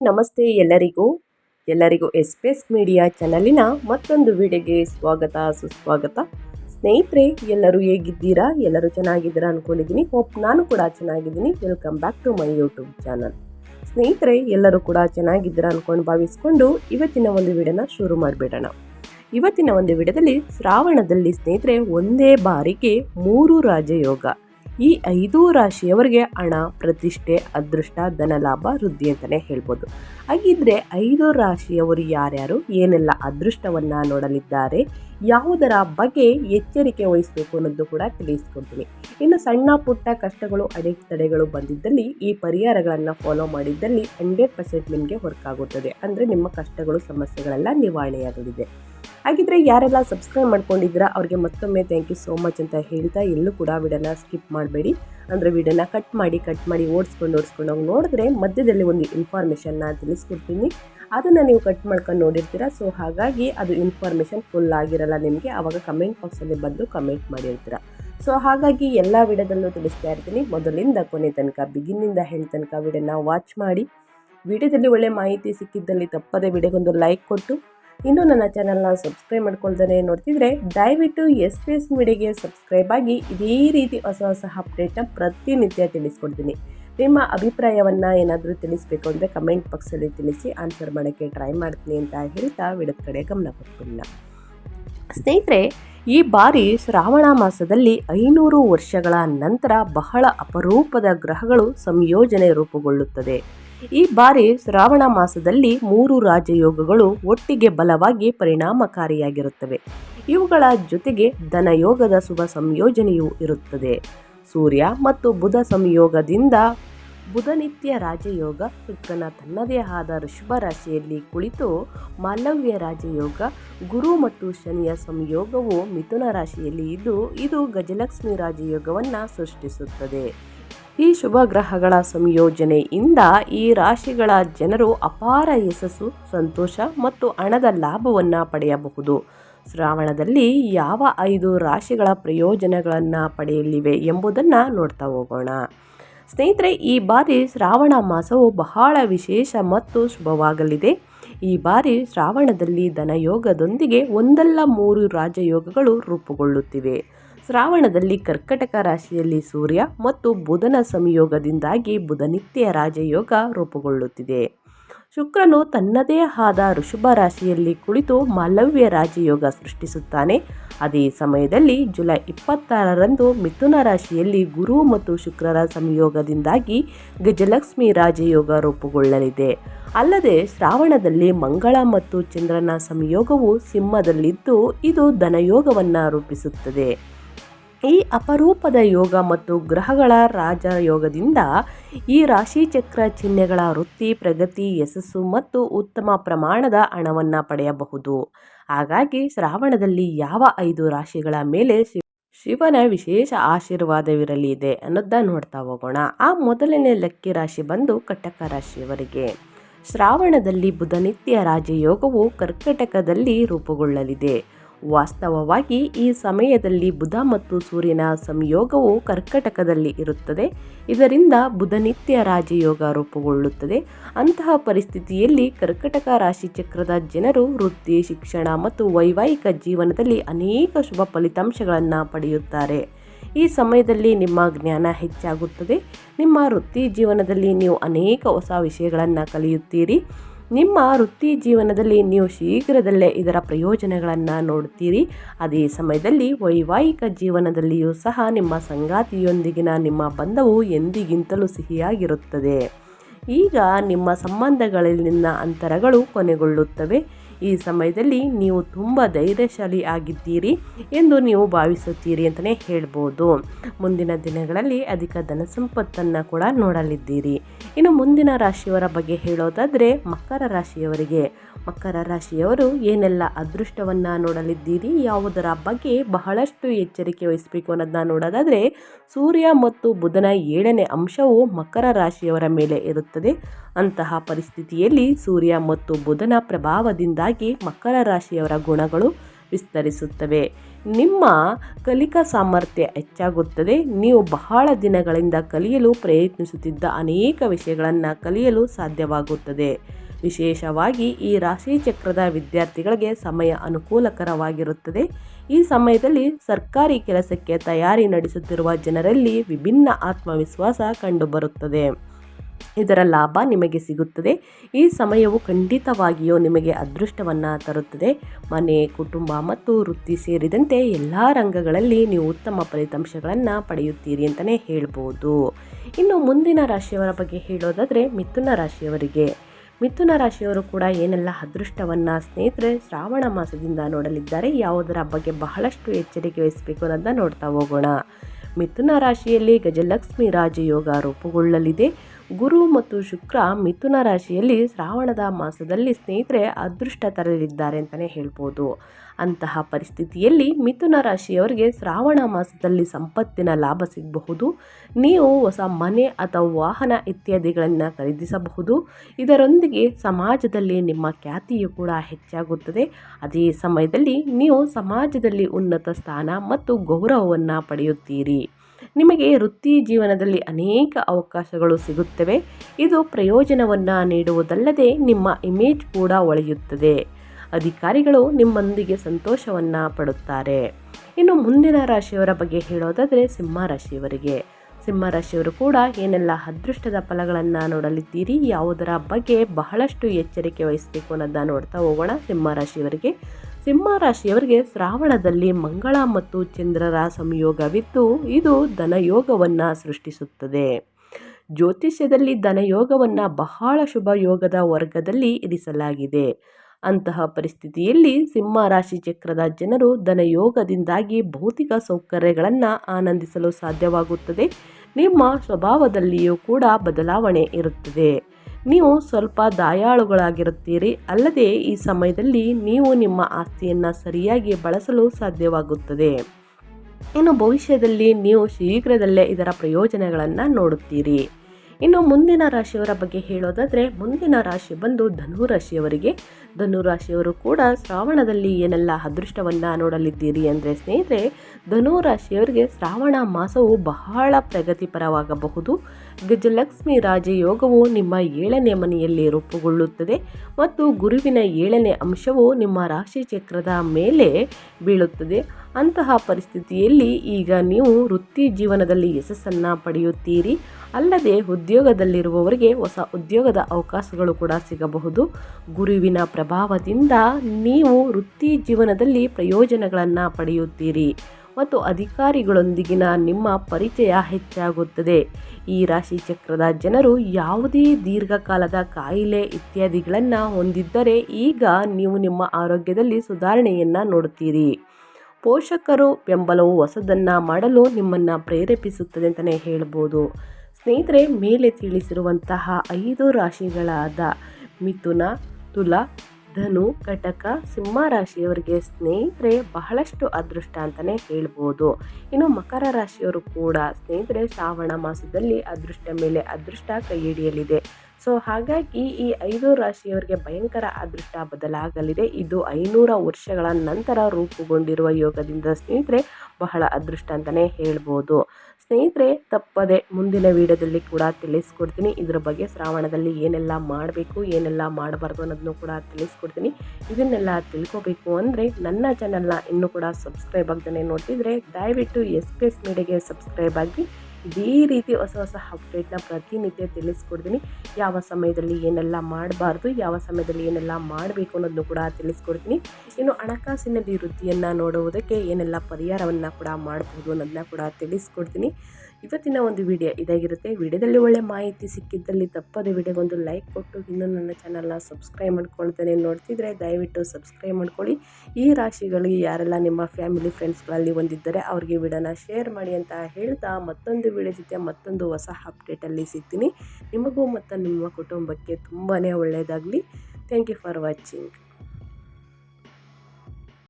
ನಮಸ್ತೆ ಎಲ್ಲರಿಗೂ. ಎಲ್ಲರಿಗೂ ಎಸ್ಪೆಸ್ ಮೀಡಿಯಾ ಚಾನಲಿನ ಮತ್ತೊಂದು ವಿಡಿಯೋಗೆ ಸ್ವಾಗತ, ಸುಸ್ವಾಗತ. ಸ್ನೇಹಿತರೆ, ಎಲ್ಲರೂ ಹೇಗಿದ್ದೀರಾ? ಎಲ್ಲರೂ ಚೆನ್ನಾಗಿದ್ದೀರಾ ಅಂದ್ಕೊಂಡಿದ್ದೀನಿ ಹೋಪ್ ನಾನು ಕೂಡ ಚೆನ್ನಾಗಿದ್ದೀನಿ. Welcome back to my YouTube channel ಸ್ನೇಹಿತರೆ, ಎಲ್ಲರೂ ಕೂಡ ಚೆನ್ನಾಗಿದ್ದೀರಾ ಅಂದ್ಕೊಂಡು ಭಾವಿಸ್ಕೊಂಡು ಇವತ್ತಿನ ಒಂದು ವಿಡಿಯೋನ ಶುರು ಮಾಡಿಬಿಡೋಣ. ಇವತ್ತಿನ ಒಂದು ವಿಡಿಯೋದಲ್ಲಿ ಶ್ರಾವಣದಲ್ಲಿ ಸ್ನೇಹಿತರೆ, ಒಂದೇ ಬಾರಿಗೆ ಮೂರು ರಾಜಯೋಗ. ಈ ಐದು ರಾಶಿಯವರಿಗೆ ಹಣ, ಪ್ರತಿಷ್ಠೆ, ಅದೃಷ್ಟ ಧನಲಾಭ ವೃದ್ಧಿ ಅಂತಲೇ ಹೇಳ್ಬೋದು. ಹಾಗಿದ್ರೆ ಐದು ರಾಶಿಯವರು ಯಾರ್ಯಾರು, ಏನೆಲ್ಲ ಅದೃಷ್ಟವನ್ನು ನೋಡಲಿದ್ದಾರೆ, ಯಾವುದರ ಬಗ್ಗೆ ಎಚ್ಚರಿಕೆ ವಹಿಸಬೇಕು ಅನ್ನೋದು ಕೂಡ ತಿಳಿಸ್ಕೊಡ್ತೀನಿ. ಇನ್ನು ಸಣ್ಣ ಪುಟ್ಟ ಕಷ್ಟಗಳು ಅಡೆತಡೆಗಳು ಬಂದಿದ್ದಲ್ಲಿ ಈ ಪರಿಹಾರಗಳನ್ನು ಫಾಲೋ ಮಾಡಿದ್ದಲ್ಲಿ ಹಂಡ್ರೆಡ್ ಪರ್ಸೆಂಟ್ ನಿಮಗೆ ವರ್ಕ್ ಆಗುತ್ತದೆ. ಅಂದರೆ ನಿಮ್ಮ ಕಷ್ಟಗಳು, ಸಮಸ್ಯೆಗಳೆಲ್ಲ ನಿವಾರಣೆಯಾಗಲಿದೆ. ಹಾಗಿದ್ರೆ ಯಾರೆಲ್ಲ ಸಬ್ಸ್ಕ್ರೈಬ್ ಮಾಡ್ಕೊಂಡಿದ್ದೀರಾ, ಅವ್ರಿಗೆ ಮತ್ತೊಮ್ಮೆ ಥ್ಯಾಂಕ್ ಯು ಸೋ ಮಚ್ ಅಂತ ಹೇಳ್ತಾ ಎಲ್ಲೂ ಕೂಡ ವಿಡಿಯೋನ ಸ್ಕಿಪ್ ಮಾಡಬೇಡಿ. ಅಂದರೆ ವಿಡಿಯೋನ ಕಟ್ ಮಾಡಿ ಕಟ್ ಮಾಡಿ, ಓಡಿಸ್ಕೊಂಡು ಓಡಿಸ್ಕೊಂಡು ಹೋಗಿ ನೋಡಿದ್ರೆ ಮಧ್ಯದಲ್ಲಿ ಒಂದು ಇನ್ಫಾರ್ಮೇಷನ್ನ ತಿಳಿಸ್ಕೊಡ್ತೀನಿ. ಅದನ್ನು ನೀವು ಕಟ್ ಮಾಡ್ಕೊಂಡು ನೋಡಿರ್ತೀರ ಸೊ ಹಾಗಾಗಿ ಅದು ಇನ್ಫಾರ್ಮೇಷನ್ ಫುಲ್ ಆಗಿರಲ್ಲ ನಿಮಗೆ ಆವಾಗ ಕಮೆಂಟ್ ಬಾಕ್ಸಲ್ಲಿ ಬಂದು ಕಮೆಂಟ್ ಮಾಡಿರ್ತೀರ. ಸೊ ಹಾಗಾಗಿ ಎಲ್ಲ ವಿಡಿಯೋದಲ್ಲೂ ತಿಳಿಸ್ತಾ ಇರ್ತೀನಿ. ಮೊದಲಿಂದ ಕೊನೆ ತನಕ ಬಿಗಿನಿಂದ ಹೇಳಿ ತನಕ ವಿಡಿಯೋನ ವಾಚ್ ಮಾಡಿ. ವಿಡಿಯೋದಲ್ಲಿ ಒಳ್ಳೆ ಮಾಹಿತಿ ಸಿಕ್ಕಿದ್ದಲ್ಲಿ ತಪ್ಪದೇ ವಿಡಿಯೋಗೊಂದು ಲೈಕ್ ಕೊಟ್ಟು ಇನ್ನೂ ನನ್ನ ಚಾನಲ್ನ ಸಬ್ಸ್ಕ್ರೈಬ್ ಮಾಡ್ಕೊಳ್ದೇ ನೋಡ್ತಿದ್ರೆ ದಯವಿಟ್ಟು ಎಸ್ ಪಿ ಎಸ್ ಮೀಡಿಯಾಗೆ ಸಬ್ಸ್ಕ್ರೈಬ್ ಆಗಿ ಇದೇ ರೀತಿ ಹೊಸ ಹೊಸ ಅಪ್ಡೇಟ್ನ ಪ್ರತಿನಿತ್ಯ ತಿಳಿಸ್ಕೊಡ್ತೀನಿ. ನಿಮ್ಮ ಅಭಿಪ್ರಾಯವನ್ನು ಏನಾದರೂ ತಿಳಿಸ್ಬೇಕು ಅಂದರೆ ಕಮೆಂಟ್ ಬಾಕ್ಸಲ್ಲಿ ತಿಳಿಸಿ ಆನ್ಸರ್ ಮಾಡೋಕ್ಕೆ ಟ್ರೈ ಮಾಡ್ತೀನಿ ಅಂತ ಹೇಳ್ತಾ ವಿಡದ ಕಡೆ ಗಮನ ಕೊಡ್ತೀನಿ ಸ್ನೇಹಿತರೆ, ಈ ಬಾರಿ ಶ್ರಾವಣ ಮಾಸದಲ್ಲಿ ಐನೂರು ವರ್ಷಗಳ ನಂತರ ಬಹಳ ಅಪರೂಪದ ಗ್ರಹಗಳು ಸಂಯೋಜನೆ ರೂಪುಗೊಳ್ಳುತ್ತದೆ. ಈ ಬಾರಿ ಶ್ರಾವಣ ಮಾಸದಲ್ಲಿ ಮೂರು ರಾಜಯೋಗಗಳು ಒಟ್ಟಿಗೆ ಬಲವಾಗಿ ಪರಿಣಾಮಕಾರಿಯಾಗಿರುತ್ತವೆ. ಇವುಗಳ ಜೊತೆಗೆ ಧನಯೋಗದ ಶುಭ ಸಂಯೋಜನೆಯೂ ಇರುತ್ತದೆ. ಸೂರ್ಯ ಮತ್ತು ಬುಧ ಸಂಯೋಗದಿಂದ ಬುಧನಿತ್ಯ ರಾಜಯೋಗ, ಶುಕ್ರನ ತನ್ನದೇ ಆದ ಋಷಭ ರಾಶಿಯಲ್ಲಿ ಕುಳಿತು ಮಾಲವ್ಯ ರಾಜಯೋಗ, ಗುರು ಮತ್ತು ಶನಿಯ ಸಂಯೋಗವು ಮಿಥುನ ರಾಶಿಯಲ್ಲಿ ಇದ್ದು, ಇದು ಗಜಲಕ್ಷ್ಮಿ ರಾಜಯೋಗವನ್ನು ಸೃಷ್ಟಿಸುತ್ತದೆ. ಈ ಶುಭ ಗ್ರಹಗಳ ಸಂಯೋಜನೆಯಿಂದ ಈ ರಾಶಿಗಳ ಜನರು ಅಪಾರ ಯಶಸ್ಸು, ಸಂತೋಷ ಮತ್ತು ಹಣದ ಲಾಭವನ್ನು ಪಡೆಯಬಹುದು. ಶ್ರಾವಣದಲ್ಲಿ ಯಾವ ಐದು ರಾಶಿಗಳ ಪ್ರಯೋಜನಗಳನ್ನು ಪಡೆಯಲಿವೆ ಎಂಬುದನ್ನು ನೋಡ್ತಾ ಹೋಗೋಣ. ಸ್ನೇಹಿತರೆ, ಈ ಬಾರಿ ಶ್ರಾವಣ ಮಾಸವು ಬಹಳ ವಿಶೇಷ ಮತ್ತು ಶುಭವಾಗಲಿದೆ. ಈ ಬಾರಿ ಶ್ರಾವಣದಲ್ಲಿ ಧನಯೋಗದೊಂದಿಗೆ ಒಂದಲ್ಲ ಮೂರು ರಾಜಯೋಗಗಳು ರೂಪುಗೊಳ್ಳುತ್ತಿವೆ. ಶ್ರಾವಣದಲ್ಲಿ ಕರ್ಕಟಕ ರಾಶಿಯಲ್ಲಿ ಸೂರ್ಯ ಮತ್ತು ಬುಧನ ಸಂಯೋಗದಿಂದಾಗಿ ಬುಧನಿತ್ಯ ರಾಜಯೋಗ ರೂಪುಗೊಳ್ಳುತ್ತಿದೆ. ಶುಕ್ರನು ತನ್ನದೇ ಆದ ಋಷಭ ರಾಶಿಯಲ್ಲಿ ಕುಳಿತು ಮಾಲವ್ಯ ರಾಜಯೋಗ ಸೃಷ್ಟಿಸುತ್ತಾನೆ. ಅದೇ ಸಮಯದಲ್ಲಿ ಜುಲೈ ಇಪ್ಪತ್ತಾರರಂದು ಮಿಥುನ ರಾಶಿಯಲ್ಲಿ ಗುರು ಮತ್ತು ಶುಕ್ರರ ಸಂಯೋಗದಿಂದಾಗಿ ಗಜಲಕ್ಷ್ಮಿ ರಾಜಯೋಗ ರೂಪುಗೊಳ್ಳಲಿದೆ. ಅಲ್ಲದೆ ಶ್ರಾವಣದಲ್ಲಿ ಮಂಗಳ ಮತ್ತು ಚಂದ್ರನ ಸಂಯೋಗವು ಸಿಂಹದಲ್ಲಿದ್ದು ಇದು ಧನಯೋಗವನ್ನು ರೂಪಿಸುತ್ತದೆ. ಈ ಅಪರೂಪದ ಯೋಗ ಮತ್ತು ಗ್ರಹಗಳ ರಾಜ ಯೋಗದಿಂದ ಈ ರಾಶಿಚಕ್ರ ಚಿಹ್ನೆಗಳ ವೃತ್ತಿ, ಪ್ರಗತಿ, ಯಶಸ್ಸು ಮತ್ತು ಉತ್ತಮ ಪ್ರಮಾಣದ ಹಣವನ್ನು ಪಡೆಯಬಹುದು. ಹಾಗಾಗಿ ಶ್ರಾವಣದಲ್ಲಿ ಯಾವ ಐದು ರಾಶಿಗಳ ಮೇಲೆ ಶಿವನ ವಿಶೇಷ ಆಶೀರ್ವಾದವಿರಲಿದೆ ಅನ್ನೋದನ್ನ ನೋಡ್ತಾ ಹೋಗೋಣ. ಆ ಮೊದಲನೇ ಲಕ್ಕಿ ರಾಶಿ ಬಂದು ಕಟಕ ರಾಶಿಯವರಿಗೆ. ಶ್ರಾವಣದಲ್ಲಿ ಬುಧನಿತ್ಯ ರಾಜಯೋಗವು ಕರ್ಕಟಕದಲ್ಲಿ ರೂಪುಗೊಳ್ಳಲಿದೆ. ವಾಸ್ತವವಾಗಿ ಈ ಸಮಯದಲ್ಲಿ ಬುಧ ಮತ್ತು ಸೂರ್ಯನ ಸಂಯೋಗವು ಕರ್ಕಟಕದಲ್ಲಿ ಇರುತ್ತದೆ. ಇದರಿಂದ ಬುಧನಿತ್ಯ ರಾಜಯೋಗ ರೂಪುಗೊಳ್ಳುತ್ತದೆ. ಅಂತಹ ಪರಿಸ್ಥಿತಿಯಲ್ಲಿ ಕರ್ಕಟಕ ರಾಶಿ ಚಕ್ರದ ಜನರು ವೃತ್ತಿ, ಶಿಕ್ಷಣ ಮತ್ತು ವೈವಾಹಿಕ ಜೀವನದಲ್ಲಿ ಅನೇಕ ಶುಭ ಫಲಿತಾಂಶಗಳನ್ನು ಪಡೆಯುತ್ತಾರೆ. ಈ ಸಮಯದಲ್ಲಿ ನಿಮ್ಮ ಜ್ಞಾನ ಹೆಚ್ಚಾಗುತ್ತದೆ. ನಿಮ್ಮ ವೃತ್ತಿ ಜೀವನದಲ್ಲಿ ನೀವು ಅನೇಕ ಹೊಸ ವಿಷಯಗಳನ್ನು ಕಲಿಯುತ್ತೀರಿ. ನಿಮ್ಮ ವೃತ್ತಿ ಜೀವನದಲ್ಲಿ ನೀವು ಶೀಘ್ರದಲ್ಲೇ ಇದರ ಪ್ರಯೋಜನಗಳನ್ನು ನೋಡುತ್ತೀರಿ ಅದೇ ಸಮಯದಲ್ಲಿ ವೈವಾಹಿಕ ಜೀವನದಲ್ಲಿಯೂ ಸಹ ನಿಮ್ಮ ಸಂಗಾತಿಯೊಂದಿಗಿನ ನಿಮ್ಮ ಬಂಧವು ಎಂದಿಗಿಂತಲೂ ಸಿಹಿಯಾಗಿರುತ್ತದೆ. ಈಗ ನಿಮ್ಮ ಸಂಬಂಧಗಳಲ್ಲಿನ ಅಂತರಗಳು ಕೊನೆಗೊಳ್ಳುತ್ತವೆ. ಈ ಸಮಯದಲ್ಲಿ ನೀವು ತುಂಬ ಧೈರ್ಯಶಾಲಿ ಆಗಿದ್ದೀರಿ ಎಂದು ನೀವು ಭಾವಿಸುತ್ತೀರಿ ಅಂತಲೇ ಹೇಳ್ಬೋದು. ಮುಂದಿನ ದಿನಗಳಲ್ಲಿ ಅಧಿಕ ಧನ ಸಂಪತ್ತನ್ನು ಕೂಡ ನೋಡಲಿದ್ದೀರಿ. ಇನ್ನು ಮುಂದಿನ ರಾಶಿಯವರ ಬಗ್ಗೆ ಹೇಳೋದಾದರೆ ಮಕರ ರಾಶಿಯವರಿಗೆ. ಮಕರ ರಾಶಿಯವರು ಏನೆಲ್ಲ ಅದೃಷ್ಟವನ್ನು ನೋಡಲಿದ್ದೀರಿ, ಯಾವುದರ ಬಗ್ಗೆ ಬಹಳಷ್ಟು ಎಚ್ಚರಿಕೆ ವಹಿಸಬೇಕು ಅನ್ನೋದನ್ನ ನೋಡೋದಾದರೆ ಸೂರ್ಯ ಮತ್ತು ಬುಧನ ಏಳನೇ ಅಂಶವು ಮಕರ ರಾಶಿಯವರ ಮೇಲೆ ಇರುತ್ತದೆ. ಅಂತಹ ಪರಿಸ್ಥಿತಿಯಲ್ಲಿ ಸೂರ್ಯ ಮತ್ತು ಬುಧನ ಪ್ರಭಾವದಿಂದಾಗಿ ಮಕರ ರಾಶಿಯವರ ಗುಣಗಳು ವಿಸ್ತರಿಸುತ್ತವೆ. ನಿಮ್ಮ ಕಲಿಕಾ ಸಾಮರ್ಥ್ಯ ಹೆಚ್ಚಾಗುತ್ತದೆ. ನೀವು ಬಹಳ ದಿನಗಳಿಂದ ಕಲಿಯಲು ಪ್ರಯತ್ನಿಸುತ್ತಿದ್ದ ಅನೇಕ ವಿಷಯಗಳನ್ನು ಕಲಿಯಲು ಸಾಧ್ಯವಾಗುತ್ತದೆ. ವಿಶೇಷವಾಗಿ ಈ ರಾಶಿ ಚಕ್ರದ ವಿದ್ಯಾರ್ಥಿಗಳಿಗೆ ಸಮಯ ಅನುಕೂಲಕರವಾಗಿರುತ್ತದೆ. ಈ ಸಮಯದಲ್ಲಿ ಸರ್ಕಾರಿ ಕೆಲಸಕ್ಕೆ ತಯಾರಿ ನಡೆಸುತ್ತಿರುವ ಜನರಲ್ಲಿ ವಿಭಿನ್ನ ಆತ್ಮವಿಶ್ವಾಸ ಕಂಡುಬರುತ್ತದೆ. ಇದರ ಲಾಭ ನಿಮಗೆ ಸಿಗುತ್ತದೆ. ಈ ಸಮಯವು ಖಂಡಿತವಾಗಿಯೂ ನಿಮಗೆ ಅದೃಷ್ಟವನ್ನು ತರುತ್ತದೆ. ಮನೆ, ಕುಟುಂಬ ಮತ್ತು ವೃತ್ತಿ ಸೇರಿದಂತೆ ಎಲ್ಲ ರಂಗಗಳಲ್ಲಿ ನೀವು ಉತ್ತಮ ಫಲಿತಾಂಶಗಳನ್ನು ಪಡೆಯುತ್ತೀರಿ ಅಂತಲೇ ಹೇಳ್ಬೋದು. ಇನ್ನು ಮುಂದಿನ ರಾಶಿಯವರ ಬಗ್ಗೆ ಹೇಳೋದಾದರೆ ಮಿಥುನ ರಾಶಿಯವರಿಗೆ. ಮಿಥುನ ರಾಶಿಯವರು ಕೂಡ ಏನೆಲ್ಲ ಅದೃಷ್ಟವನ್ನು ಸ್ನೇಹಿತರೆ ಶ್ರಾವಣ ಮಾಸದಿಂದ ನೋಡಲಿದ್ದಾರೆ. ಯಾವುದರ ಬಗ್ಗೆ ಬಹಳಷ್ಟು ಎಚ್ಚರಿಕೆ ವಹಿಸಬೇಕು ಅನ್ನೋದನ್ನು ನೋಡ್ತಾ ಹೋಗೋಣ. ಮಿಥುನ ರಾಶಿಯಲ್ಲಿ ಗಜಲಕ್ಷ್ಮಿ ರಾಜಯೋಗ ರೂಪುಗೊಳ್ಳಲಿದೆ. ಗುರು ಮತ್ತು ಶುಕ್ರ ಮಿಥುನ ರಾಶಿಯಲ್ಲಿ ಶ್ರಾವಣದ ಮಾಸದಲ್ಲಿ ಸ್ನೇಹಿತರೆ ಅದೃಷ್ಟ ತರಲಿದ್ದಾರೆ ಅಂತಲೇ ಹೇಳ್ಬೋದು. ಅಂತಹ ಪರಿಸ್ಥಿತಿಯಲ್ಲಿ ಮಿಥುನ ರಾಶಿಯವರಿಗೆ ಶ್ರಾವಣ ಮಾಸದಲ್ಲಿ ಸಂಪತ್ತಿನ ಲಾಭ ಸಿಗಬಹುದು. ನೀವು ಹೊಸ ಮನೆ ಅಥವಾ ವಾಹನ ಇತ್ಯಾದಿಗಳನ್ನು ಖರೀದಿಸಬಹುದು. ಇದರೊಂದಿಗೆ ಸಮಾಜದಲ್ಲಿ ನಿಮ್ಮ ಖ್ಯಾತಿಯು ಕೂಡ ಹೆಚ್ಚಾಗುತ್ತದೆ. ಅದೇ ಸಮಯದಲ್ಲಿ ನೀವು ಸಮಾಜದಲ್ಲಿ ಉನ್ನತ ಸ್ಥಾನ ಮತ್ತು ಗೌರವವನ್ನು ಪಡೆಯುತ್ತೀರಿ. ನಿಮಗೆ ವೃತ್ತಿ ಜೀವನದಲ್ಲಿ ಅನೇಕ ಅವಕಾಶಗಳು ಸಿಗುತ್ತವೆ. ಇದು ಪ್ರಯೋಜನವನ್ನು ನೀಡುವುದಲ್ಲದೆ ನಿಮ್ಮ ಇಮೇಜ್ ಕೂಡ ಒಳೆಯುತ್ತದೆ. ಅಧಿಕಾರಿಗಳು ನಿಮ್ಮೊಂದಿಗೆ ಸಂತೋಷವನ್ನು ಪಡುತ್ತಾರೆ. ಇನ್ನು ಮುಂದಿನ ರಾಶಿಯವರ ಬಗ್ಗೆ ಹೇಳೋದಾದರೆ ಸಿಂಹ ರಾಶಿಯವರಿಗೆ. ಸಿಂಹ ರಾಶಿಯವರು ಕೂಡ ಏನೆಲ್ಲ ಅದೃಷ್ಟದ ಫಲಗಳನ್ನು ನೋಡಲಿದ್ದೀರಿ, ಯಾವುದರ ಬಗ್ಗೆ ಬಹಳಷ್ಟು ಎಚ್ಚರಿಕೆ ವಹಿಸಬೇಕು ಅನ್ನೋದನ್ನ ನೋಡ್ತಾ ಹೋಗೋಣ. ಸಿಂಹ ರಾಶಿಯವರಿಗೆ ಸಿಂಹ ರಾಶಿಯವರಿಗೆ ಶ್ರಾವಣದಲ್ಲಿ ಮಂಗಳ ಮತ್ತು ಚಂದ್ರರ ಸಂಯೋಗವಿದ್ದು, ಇದು ಧನಯೋಗವನ್ನು ಸೃಷ್ಟಿಸುತ್ತದೆ. ಜ್ಯೋತಿಷ್ಯದಲ್ಲಿ ಧನಯೋಗವನ್ನು ಬಹಳ ಶುಭ ಯೋಗದ ವರ್ಗದಲ್ಲಿ ಇರಿಸಲಾಗಿದೆ. ಅಂತಹ ಪರಿಸ್ಥಿತಿಯಲ್ಲಿ ಸಿಂಹ ರಾಶಿ ಚಕ್ರದ ಜನರು ಧನಯೋಗದಿಂದಾಗಿ ಭೌತಿಕ ಸೌಕರ್ಯಗಳನ್ನು ಆನಂದಿಸಲು ಸಾಧ್ಯವಾಗುತ್ತದೆ. ನಿಮ್ಮ ಸ್ವಭಾವದಲ್ಲಿಯೂ ಕೂಡ ಬದಲಾವಣೆ ಇರುತ್ತದೆ. ನೀವು ಸ್ವಲ್ಪ ದಯಾಳುಗಳಾಗಿರುತ್ತೀರಿ. ಅಲ್ಲದೆ ಈ ಸಮಯದಲ್ಲಿ ನೀವು ನಿಮ್ಮ ಆಸ್ತಿಯನ್ನು ಸರಿಯಾಗಿ ಬಳಸಲು ಸಾಧ್ಯವಾಗುತ್ತದೆ. ಇನ್ನು ಭವಿಷ್ಯದಲ್ಲಿ ನೀವು ಶೀಘ್ರದಲ್ಲೇ ಇದರ ಪ್ರಯೋಜನಗಳನ್ನು ನೋಡುತ್ತೀರಿ. ಇನ್ನು ಮುಂದಿನ ರಾಶಿಯವರ ಬಗ್ಗೆ ಹೇಳೋದಾದರೆ, ಮುಂದಿನ ರಾಶಿ ಬಂದು ಧನು ರಾಶಿಯವರಿಗೆ. ಧನು ರಾಶಿಯವರು ಕೂಡ ಶ್ರಾವಣದಲ್ಲಿ ಏನೆಲ್ಲ ಅದೃಷ್ಟವನ್ನು ನೋಡಲಿದ್ದೀರಿ ಅಂದರೆ ಸ್ನೇಹಿತರೆ, ಧನು ರಾಶಿಯವರಿಗೆ ಶ್ರಾವಣ ಮಾಸವು ಬಹಳ ಪ್ರಗತಿಪರವಾಗಬಹುದು. ಗಜಲಕ್ಷ್ಮಿ ರಾಜಯೋಗವು ನಿಮ್ಮ ಏಳನೇ ಮನೆಯಲ್ಲಿ ರೂಪುಗೊಳ್ಳುತ್ತದೆ ಮತ್ತು ಗುರುವಿನ ಏಳನೇ ಅಂಶವು ನಿಮ್ಮ ರಾಶಿ ಚಕ್ರದ ಮೇಲೆ ಬೀಳುತ್ತದೆ. ಅಂತಹ ಪರಿಸ್ಥಿತಿಯಲ್ಲಿ ಈಗ ನೀವು ವೃತ್ತಿ ಜೀವನದಲ್ಲಿ ಯಶಸ್ಸನ್ನು ಪಡೆಯುತ್ತೀರಿ. ಅಲ್ಲದೆ ಉದ್ಯೋಗದಲ್ಲಿರುವವರಿಗೆ ಹೊಸ ಉದ್ಯೋಗದ ಅವಕಾಶಗಳು ಕೂಡ ಸಿಗಬಹುದು. ಗುರುವಿನ ಪ್ರಭಾವದಿಂದ ನೀವು ವೃತ್ತಿ ಜೀವನದಲ್ಲಿ ಪ್ರಯೋಜನಗಳನ್ನು ಪಡೆಯುತ್ತೀರಿ. ಮತ್ತು ಅಧಿಕಾರಿಗಳೊಂದಿಗಿನ ನಿಮ್ಮ ಪರಿಚಯ ಹೆಚ್ಚಾಗುತ್ತದೆ. ಈ ರಾಶಿ ಚಕ್ರದ ಜನರು ಯಾವುದೇ ದೀರ್ಘಕಾಲದ ಕಾಯಿಲೆ ಇತ್ಯಾದಿಗಳನ್ನು ಹೊಂದಿದ್ದರೆ ಈಗ ನೀವು ನಿಮ್ಮ ಆರೋಗ್ಯದಲ್ಲಿ ಸುಧಾರಣೆಯನ್ನು ನೋಡುತ್ತೀರಿ. ಪೋಷಕರು ಬೆಂಬಲವು ಹೊಸದನ್ನು ಮಾಡಲು ನಿಮ್ಮನ್ನು ಪ್ರೇರೇಪಿಸುತ್ತದೆ ಅಂತಲೇ ಹೇಳ್ಬೋದು. ಸ್ನೇಹಿತರೆ, ಮೇಲೆ ತಿಳಿಸಿರುವಂತಹ ಐದು ರಾಶಿಗಳಾದ ಮಿಥುನ, ತುಲ ಧನು ಕಟಕ ಸಿಂಹ ರಾಶಿಯವರಿಗೆ ಸ್ನೇಹಿತರೆ, ಬಹಳಷ್ಟು ಅದೃಷ್ಟ ಅಂತಲೇ ಹೇಳ್ಬೋದು. ಇನ್ನು ಮಕರ ರಾಶಿಯವರು ಕೂಡ ಸ್ನೇಹಿತರೆ, ಶ್ರಾವಣ ಮಾಸದಲ್ಲಿ ಅದೃಷ್ಟ ಮೇಲೆ ಅದೃಷ್ಟ ಕೈ ಹಿಡಿಯಲಿದೆ. ಸೊ ಹಾಗಾಗಿ ಈ ಐದು ರಾಶಿಯವರಿಗೆ ಭಯಂಕರ ಅದೃಷ್ಟ ಬದಲಾಗಲಿದೆ. ಇದು ಐನೂರ ವರ್ಷಗಳ ನಂತರ ರೂಪುಗೊಂಡಿರುವ ಯೋಗದಿಂದ ಸ್ನೇಹಿತರೆ, ಬಹಳ ಅದೃಷ್ಟ ಅಂತಲೇ ಹೇಳ್ಬೋದು. ಸ್ನೇಹಿತರೆ, ತಪ್ಪದೆ ಮುಂದಿನ ವಿಡಿಯೋದಲ್ಲಿ ಕೂಡ ತಿಳಿಸ್ಕೊಡ್ತೀನಿ. ಇದ್ರ ಬಗ್ಗೆ ಶ್ರಾವಣದಲ್ಲಿ ಏನೆಲ್ಲ ಮಾಡಬೇಕು, ಏನೆಲ್ಲ ಮಾಡಬಾರ್ದು ಅನ್ನೋದನ್ನು ಕೂಡ ತಿಳಿಸ್ಕೊಡ್ತೀನಿ. ಇದನ್ನೆಲ್ಲ ತಿಳ್ಕೊಬೇಕು ಅಂದರೆ ನನ್ನ ಚಾನಲ್ನ ಇನ್ನೂ ಕೂಡ ಸಬ್ಸ್ಕ್ರೈಬ್ ಆಗ್ದೇ ನೋಡ್ತಿದ್ರೆ, ದಯವಿಟ್ಟು ಎಸ್ ಪಿ ಎಸ್ ಮೀಡಿಯಾಗೆ ಸಬ್ಸ್ಕ್ರೈಬ್ ಆಗಿ ಇದೇ ರೀತಿ ಹೊಸ ಹೊಸ ಅಪ್ಡೇಟ್ನ ಪ್ರತಿನಿತ್ಯ ತಿಳಿಸ್ಕೊಡ್ತೀನಿ. ಯಾವ ಸಮಯದಲ್ಲಿ ಏನೆಲ್ಲ ಮಾಡಬಾರ್ದು, ಯಾವ ಸಮಯದಲ್ಲಿ ಏನೆಲ್ಲ ಮಾಡಬೇಕು ಅನ್ನೋದನ್ನು ಕೂಡ ತಿಳಿಸ್ಕೊಡ್ತೀನಿ. ಇನ್ನು ಹಣಕಾಸಿನಲ್ಲಿ ವೃತ್ತಿಯನ್ನು ನೋಡುವುದಕ್ಕೆ ಏನೆಲ್ಲ ಪರಿಹಾರವನ್ನು ಕೂಡ ಮಾಡಬಹುದು ಅನ್ನೋದನ್ನ ಕೂಡ ತಿಳಿಸ್ಕೊಡ್ತೀನಿ. ಇವತ್ತಿನ ಒಂದು ವಿಡಿಯೋ ಇದಾಗಿರುತ್ತೆ. ವಿಡಿಯೋದಲ್ಲಿ ಒಳ್ಳೆ ಮಾಹಿತಿ ಸಿಕ್ಕಿದ್ದಲ್ಲಿ ತಪ್ಪದೆ ವಿಡಿಯೋಗೊಂದು ಲೈಕ್ ಕೊಟ್ಟು ಇನ್ನೂ ನನ್ನ ಚಾನಲ್ನ ಸಬ್ಸ್ಕ್ರೈಬ್ ಮಾಡ್ಕೊಳ್ತೇನೆ. ನೋಡ್ತಿದ್ರೆ ದಯವಿಟ್ಟು ಸಬ್ಸ್ಕ್ರೈಬ್ ಮಾಡ್ಕೊಳ್ಳಿ. ಈ ರಾಶಿಗಳಿಗೆ ಯಾರೆಲ್ಲ ನಿಮ್ಮ ಫ್ಯಾಮಿಲಿ, ಫ್ರೆಂಡ್ಸ್ಗಳಲ್ಲಿ ಒಂದಿದ್ದರೆ ಅವ್ರಿಗೆ ವಿಡಿಯೋನ ಶೇರ್ ಮಾಡಿ ಅಂತ ಹೇಳ್ತಾ ಮತ್ತೊಂದು ವಿಡಿಯೋ ಜೊತೆ ಮತ್ತೊಂದು ಹೊಸ ಅಪ್ಡೇಟಲ್ಲಿ ಸಿಗ್ತೀನಿ. ನಿಮಗೂ ಮತ್ತು ನಿಮ್ಮ ಕುಟುಂಬಕ್ಕೆ ತುಂಬಾ ಒಳ್ಳೆಯದಾಗಲಿ. Thank you for watching